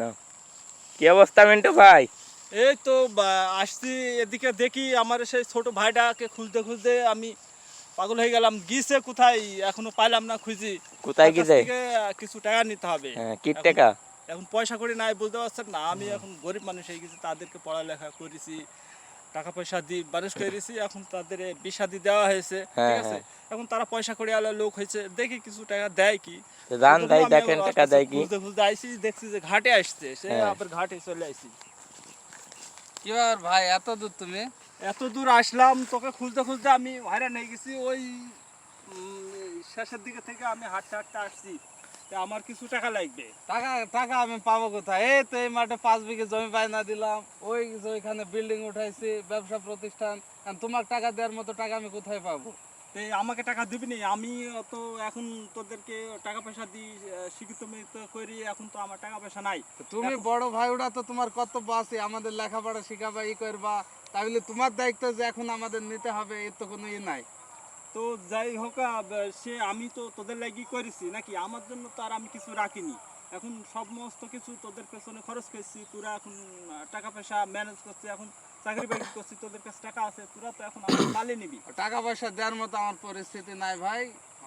নাও কি অবস্থা মিন্টু ভাই? এই তো আসছি এদিকে দেখি আমার সেই ছোট ভাইটাকে খুঁজতে খুঁজতে আমি পাগল হয়ে গেলাম। গিয়েছে কোথায়? এখনও পাইলাম না খুঁজি। কোথায় গিয়ে কি থেকে কিছু টাকা নিতে হবে। হ্যাঁ কি টাকা? এখন পয়সা করে নাই বলতে পারছেন না। আমি এখন গরিব মানুষ হয়ে গেছি তাদেরকে পড়ালেখা করেছি। টাকা পয়সা দিয়ে মানুষ করেছি এখন তাদের বিষাদি দেওয়া হয়েছে হ্যাঁ, ঠিক আছে এখন তারা পয়সা করে আলা লোক হয়েছে দেখি কিছু টাকা দেয় কি? দান সেজন্য দেখেন টাকা দেয় কি। খুঁজতে খুঁজতে আইসি দেখছি যে ঘাটে আসছে সে হ্যাঁ। আবার ঘাটে চলে আইসি কি ব্যাপার ভাই এত দূর তুমি? এত দূর আসলাম তোকে খুঁজতে খুঁজতে আমি হয়রান হয়ে গেছি ওই শেষের দিকে থেকে আমি হাঁটতে হাঁটতে আসছি। আমার কিছু টাকা লাগবে? টাকা টাকা আমি পাবো কোথায়? এই তো এই মাঠে পাঁচ বিঘে জমি বায়না দিলাম। ওই যে ওইখানে বিল্ডিং উঠাইছি ব্যবসা প্রতিষ্ঠান। তোমার টাকা দেওয়ার মতো টাকা আমি কোথায় পাবো? তো আমাকে টাকা দিবি নি? আমি তো এখন তোদেরকে টাকা পয়সা দিই শিক্ষিত করি এখন তো আমার টাকা পয়সা নাই। তুমি বড় ভাই ওরা তো তোমার কর্তব্য আছে আমাদের লেখাপড়া শিখাবা ই করবা। তাহলে তোমার দায়িত্ব যে এখন আমাদের নিতে হবে এর তো কোনো ই নাই। তো যাই হোক সে আমি তো তোদের লাগি করেছি নাকি? আমার জন্য তো আর আমি কিছু রাখিনি। এখন সমস্ত কিছু তোদের পেছনে খরচ করছি। তোরা এখন টাকা পয়সা ম্যানেজ করছি, এখন চাকরি বাকরি করছি, তোদের কাছে টাকা আছে, তোরা তো এখন আমার মালে নিবি। টাকা পয়সা দেওয়ার মতো আমার পরিস্থিতি নাই ভাই।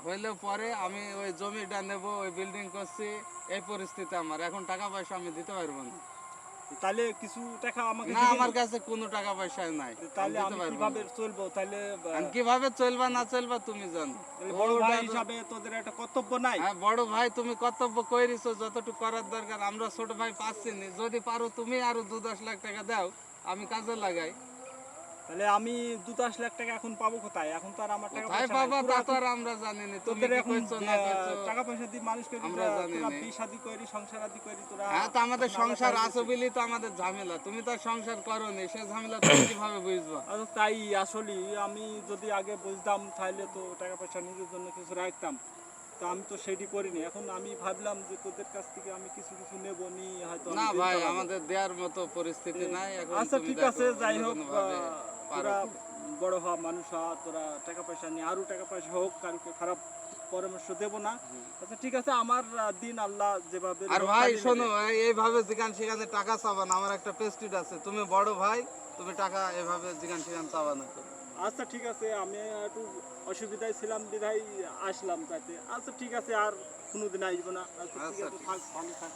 হইলেও পরে আমি ওই জমিটা নেব, ওই বিল্ডিং করছি, এই পরিস্থিতি আমার। এখন টাকা পয়সা আমি দিতে পারব না। তাহলে কিছু টাকা আমাকে না আমার কাছে কোনো টাকা পয়সা নাই। তাহলে আমি কীভাবে। চলবো? তাহলে আমি কীভাবে চলবা না চলবা তুমি জানো। বড় ভাই হিসাবে তোদের একটা কর্তব্য নাই। হ্যাঁ বড় ভাই তুমি কর্তব্য কইরিছো যতটুকু করার দরকার। আমরা ছোট ভাই পাচ্ছি না। যদি পারো তুমি আরও দু দশ লাখ টাকা দাও আমি কাজে লাগাই। তাহলে আমি দু দশ লাখ টাকা এখন পাবো কোথায়? এখন তো আর আমার টাকা পয়সা নাই। পাবা তা তো আর আমরা জানি না। তোদের এখন টাকা পয়সা দিয়ে মানুষ করি আমরা জানি না। বিয়ে শাদী করি সংসার আদি করি তোরা হ্যাঁ তো আমাদের সংসার আছে বলেই তো আমাদের ঝামেলা। তুমি তো সংসার করো নি সে ঝামেলা তুমি কীভাবে বুঝবা? তাই আসলে আমি যদি আগে বুঝতাম তাহলে তো টাকা পয়সা নিজের জন্য কিছু রাখতাম। তো আমি তো সেটি করিনি। এখন আমি ভাবলাম যে তোদের কাছ থেকে আমি কিছু কিছু নেব নি হয়তো না ভাই আমাদের দেওয়ার মতো পরিস্থিতি নাই এখন আচ্ছা ঠিক আছে যাই হোক তোরা বড় হওয়া মানুষ হওয়া তোরা টাকা পয়সা নিয়ে আরও টাকা পয়সা হোক কারোকে খারাপ পরামর্শ দেব না। আচ্ছা ঠিক আছে আমার দিন আল্লাহ যেভাবে আর ভাই শোনো এইভাবে যেখান সেখানে টাকা চাবা না আমার একটা পেস্টিড আছে। তুমি বড় ভাই তুমি টাকা এভাবে যেখান সেখানে চাবা না। আচ্ছা ঠিক আছে আমি একটু অসুবিধায় ছিলাম বিধায় আসলাম তাতে। আচ্ছা ঠিক আছে আর কোনোদিন আসব না। আচ্ছা ঠিক আচ্ছা, আছে থাক ভালো থাক।